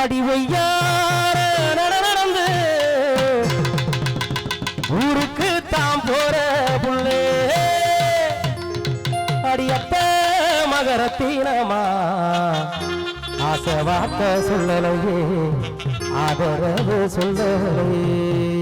அடி ஒய்யார நட நடந்து? ஊருக்கு தாம் போற புள்ளே. அடியப்ப மகரத்தீனமா? ஆசை வார்த்தை சொல்லலையே ஆதரவு சொல்லலையே.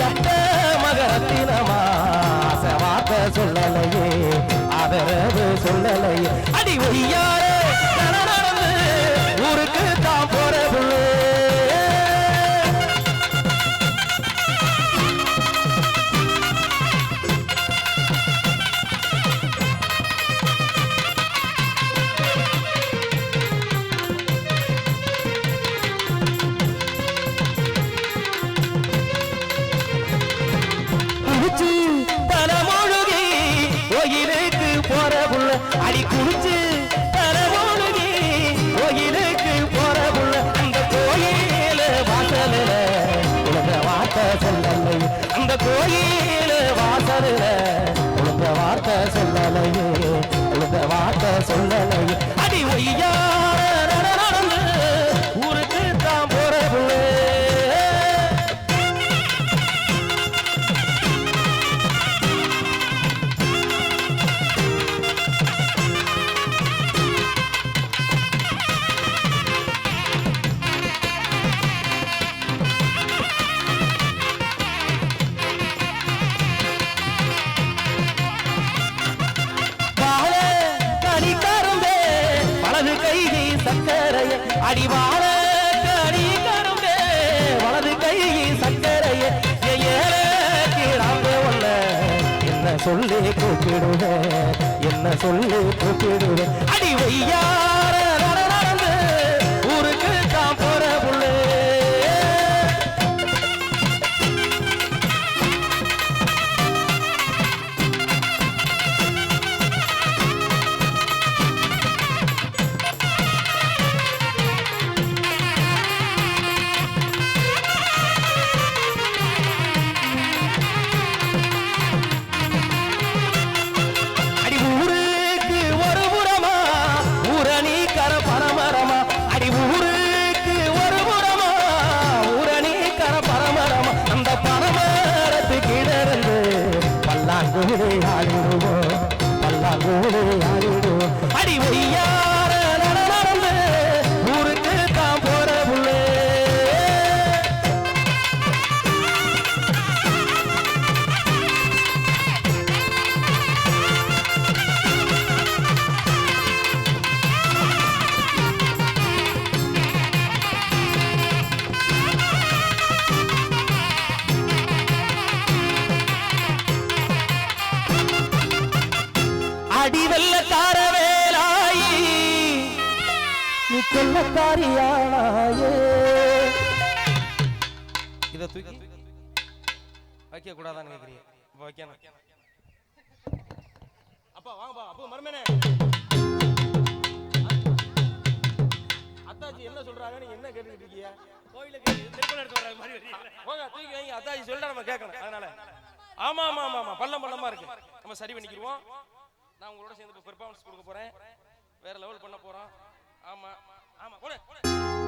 சொல்லலையே அடி மகரத்தினமா ஆசை சொல்லலையே அதரவு சொல்லலையே. அடி ஒய்யாரே அடி குடிச்சு தலமொழுகி கோயிலுக்கு போற அந்த கோயில வாசலில். உலக வார்த்தை சொல்லலை. அந்த கோயில வாசலில். உலக வார்த்தை சொல்லலையே உலக வார்த்தை சொல்லலையே அடி ஒய்யார. அடிவாழ கனி கரும்பே வலது கை சக்கரைய என்ன சொல்லி கூப்பிடுவேன் என்ன சொல்லி கூப்பிடுவேன் அடி வையா பல்லாங்குழி ஆடிடுவோம் பல்லாங்குழி ஆடு அடி வெள்ளக்கார வேலாயி நீ கொள்ளக்காரியானாயே இதை தூக்கி. வைக்க கூடாதான்னு கேக்குறீங்க. இப்ப வைக்கணும். அப்பா வாங்கப்பா. அப்போ மருமனே அத்தாச்சி என்ன சொல்றாங்க? நீங்க என்ன கேட்டுக்கிட்டு இருக்கீங்க கோயிலுக்கு திருப்பணம் எடுத்து வர்ற மாதிரி போங்க தூக்கி வைங்க. அத்தாச்சி சொல்லிட்டா நம்ம கேட்கணும். அதனால. ஆமா ஆமா ஆமா ஆமா. பள்ளம் பள்ளமா இருக்கு. நம்ம சரி பண்ணிக்கிடுவோம் நான் உங்களோட சேர்ந்து பெர்ஃபார்மன்ஸ் கொடுக்க போறேன். வேற லெவல் பண்ண போறோம். ஆமா. ஆமா. போடு.